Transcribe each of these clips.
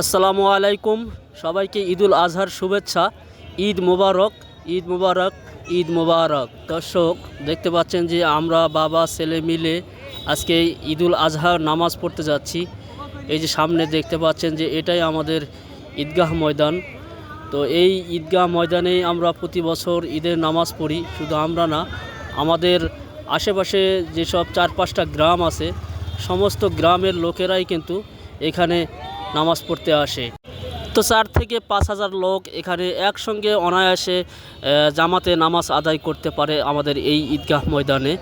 আসসালামু আলাইকুম। সবাইকে ঈদুল আজহার শুভেচ্ছা। ঈদ মুবারক, ঈদ মোবারক ঈদ মোবারক। দর্শক, দেখতে পাচ্ছেন যে আমরা বাবা, ছেলে মিলে আজকে ঈদুল আজহার নামাজ পড়তে যাচ্ছি। এই যে সামনে দেখতে পাচ্ছেন যে এটাই আমাদের ঈদগাহ ময়দান। তো এই ঈদগাহ ময়দানেই আমরা প্রতি বছর ঈদের নামাজ পড়ি, শুধু আমরা না, আমাদের আশেপাশে যেসব চার পাঁচটা গ্রাম আছে, সমস্ত গ্রামের লোকেরাই কিন্তু এখানে নামাজ পড়তে আসে। তো চার থেকে পাঁচ হাজার লোক এখানে একসঙ্গে অনায়াসে জামাতে নামাজ আদায় করতে পারে আমাদের এই ঈদগাহ ময়দানে।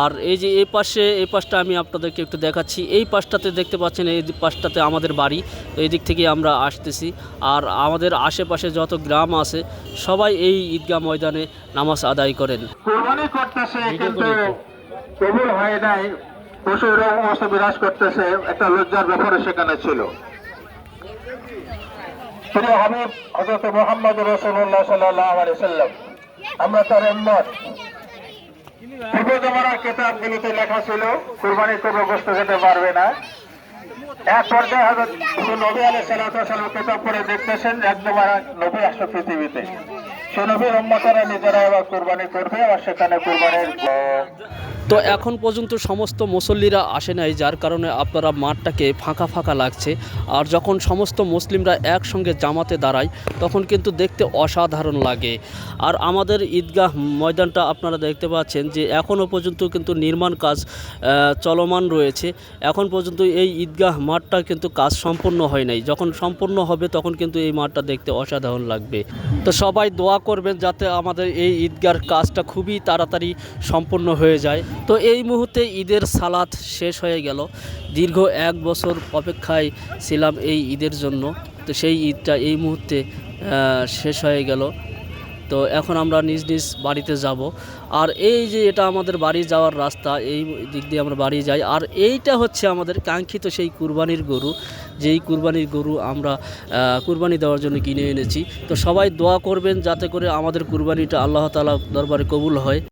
আর এই যে এই পাশে এই পাশটা আমি আপনাদেরকে একটু দেখাচ্ছি। এই পাশটাতে দেখতে পাচ্ছেন এই পাশটাতে আমাদের বাড়ি। তো এই দিক থেকে আমরা আসতেছি। আর আমাদের আশেপাশে যত গ্রাম আছে সবাই এই ঈদগাহ ময়দানে নামাজ আদায় করেন। পশুর বিরাজ করতেছে। একটা লজ্জার ব্যাপারে সেখানে ছিল। প্রিয় হাবিব হজরত মোহাম্মদ রসুল্লাহ সাল্লাহ সাল্লাম, আমরা তার কেতাবগুলিতে লেখা ছিল, কোরবানি করবে গোস্ত খেতে পারবে না। এক পর্যায়ে হজরত নবী আলী সাল্লাহ কেতাব করে দেখতেছেন এক জমানা নবী আসলো পৃথিবীতে। সে নবীর নিজেরা কোরবানি করবে আর সেখানে কোরবানির তো এখন পর্যন্ত সমস্ত মুসল্লিরা আসে নাই, যার কারণে আপনারা মাঠটাকে ফাঁকা ফাঁকা লাগছে। আর যখন সমস্ত মুসলিমরা একসঙ্গে জামাতে দাঁড়ায়, তখন কিন্তু দেখতে অসাধারণ লাগে। আর আমাদের ঈদগাহ ময়দানটা আপনারা দেখতে পাচ্ছেন যে এখনও পর্যন্ত কিন্তু নির্মাণ কাজ চলমান রয়েছে। এখন পর্যন্ত এই ঈদগাহ মাঠটা কিন্তু কাজ সম্পূর্ণ হয় নাই। যখন সম্পূর্ণ হবে, তখন কিন্তু এই মাঠটা দেখতে অসাধারণ লাগবে। তো সবাই দোয়া করবেন যাতে আমাদের এই ঈদগার কাজটা খুবই তাড়াতাড়ি সম্পূর্ণ হয়ে যায়। তো এই মুহূর্তে ঈদের সালাত শেষ হয়ে গেল। দীর্ঘ এক বছর অপেক্ষায় ছিলাম এই ঈদের জন্য। তো সেই ঈদটা এই মুহূর্তে শেষ হয়ে গেল। তো এখন আমরা নিজ নিজ বাড়িতে যাব। আর এই যে এটা আমাদের বাড়ি যাওয়ার রাস্তা, এই দিক দিয়ে আমরা বাড়ি যাই। আর এইটা হচ্ছে আমাদের কাঙ্ক্ষিত সেই কুরবানির গরু। যেই কুরবানির গরু আমরা কুরবানি দেওয়ার জন্য কিনে এনেছি। তো সবাই দোয়া করবেন যাতে করে আমাদের কুরবানিটা আল্লাহ তালা দরবারে কবুল হয়।